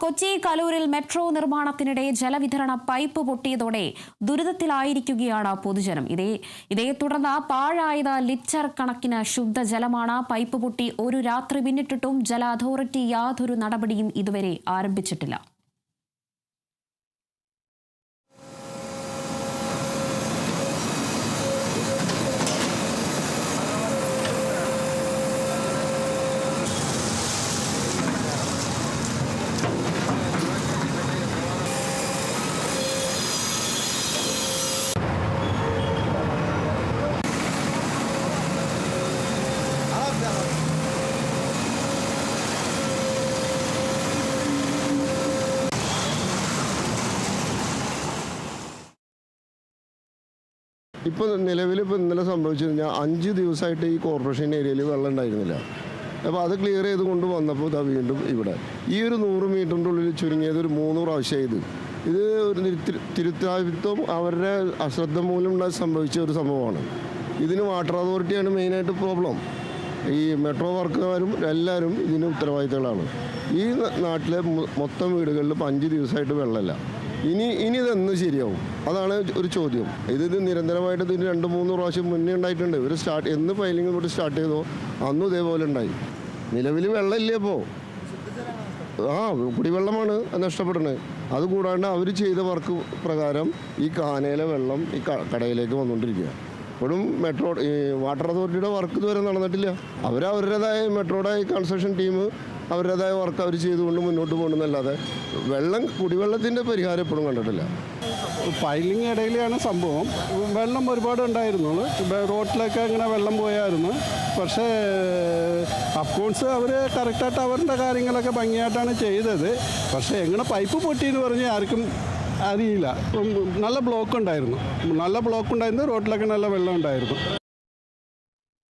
Kochi കലൂരിൽ metro നിർമ്മാണത്തിനിടെ ജലവിതരണ pipe പൊട്ടിയതോടെ ദുരിതത്തിലായിരിക്കുകയാണ് പൊതുജനം. ഇതേ ഇതേ തുടർന്ന് പാഴായത ലിറ്റർ കണക്കിന് ശുദ്ധജലമാണ് പൈപ്പ് പൊട്ടി ഒരു രാത്രി പിന്നിട്ടിട്ടും ജല അതോറിറ്റി യാതൊരു നടപടിയും ഇതുവരെ ആരംഭിച്ചിട്ടില്ല. ഇപ്പോൾ നിലവിൽ ഇപ്പോൾ ഇന്നലെ സംഭവിച്ചു കഴിഞ്ഞാൽ അഞ്ച് ദിവസമായിട്ട് ഈ കോർപ്പറേഷൻ ഏരിയയിൽ വെള്ളം ഉണ്ടായിരുന്നില്ല. അപ്പോൾ അത് ക്ലിയർ ചെയ്ത് കൊണ്ട് വന്നപ്പോൾ ഇതാ വീണ്ടും ഇവിടെ. ഈ ഒരു നൂറ് മീറ്ററിന്റെ ഉള്ളിൽ ചുരുങ്ങിയത് ഒരു മൂന്ന് പ്രാവശ്യം ഇത് ഇത് ഒരു തിരുത്താവിത്വം അവരുടെ അശ്രദ്ധ മൂലം സംഭവിച്ച ഒരു സംഭവമാണ്. ഇതിന് വാട്ടർ അതോറിറ്റിയാണ് മെയിനായിട്ട് പ്രോബ്ലം ഈ മെട്രോ വർക്കുകാരും എല്ലാവരും ഇതിന് ഉത്തരവാദിത്തങ്ങളാണ്. ഈ നാട്ടിലെ മൊത്തം വീടുകളിൽ അഞ്ച് ദിവസമായിട്ട് വെള്ളമില്ല. ഇനി ഇനി ഇതെന്ന് ശരിയാവും? അതാണ് ഒരു ചോദ്യം. ഇത് ഇത് നിരന്തരമായിട്ട് ഇതിന് രണ്ട് മൂന്ന് പ്രാവശ്യം മുന്നേ ഉണ്ടായിട്ടുണ്ട്. ഒരു സ്റ്റാർട്ട് എന്ന് ഫയലിംഗ് തൊട്ട് സ്റ്റാർട്ട് ചെയ്തോ അന്നും ഇതേപോലെ ഉണ്ടായി. നിലവിൽ വെള്ളമില്ലേ ഇപ്പോൾ ആ കുടിവെള്ളമാണ് നഷ്ടപ്പെടുന്നത്. അതുകൂടാണ്ട് അവർ ചെയ്ത വർക്ക് പ്രകാരം ഈ കാനയിലെ വെള്ളം ഈ കടയിലേക്ക് വന്നുകൊണ്ടിരിക്കുക ഇപ്പോഴും മെട്രോ വാട്ടർ അതോറിറ്റിയുടെ വർക്ക് ഇതുവരെ നടന്നിട്ടില്ല. അവർ അവരുടേതായ മെട്രോയുടെ കൺസ്ട്രക്ഷൻ ടീം അവരുടേതായ വർക്ക് അവർ ചെയ്തുകൊണ്ട് മുന്നോട്ട് പോകണമെന്നല്ലാതെ വെള്ളം കുടിവെള്ളത്തിന്റെ പരിഹാരം എപ്പോഴും കണ്ടിട്ടില്ല. പൈലിംഗ് ഇടയിലാണ് സംഭവം. വെള്ളം ഒരുപാട് ഉണ്ടായിരുന്നു. റോട്ടിലൊക്കെ ഇങ്ങനെ വെള്ളം പോയായിരുന്നു. പക്ഷേ അഫ്കോഴ്സ് അവർ കറക്റ്റായിട്ട് അവരുടെ കാര്യങ്ങളൊക്കെ ഭംഗിയായിട്ടാണ് ചെയ്തത്. പക്ഷേ എങ്ങനെ പൈപ്പ് പൊട്ടി എന്ന് പറഞ്ഞ് ആർക്കും അറിയില്ല. നല്ല ബ്ലോക്ക് ഉണ്ടായിരുന്നു. നല്ല ബ്ലോക്ക് ഉണ്ടായിരുന്നു. റോട്ടിലൊക്കെ നല്ല വെള്ളം ഉണ്ടായിരുന്നു.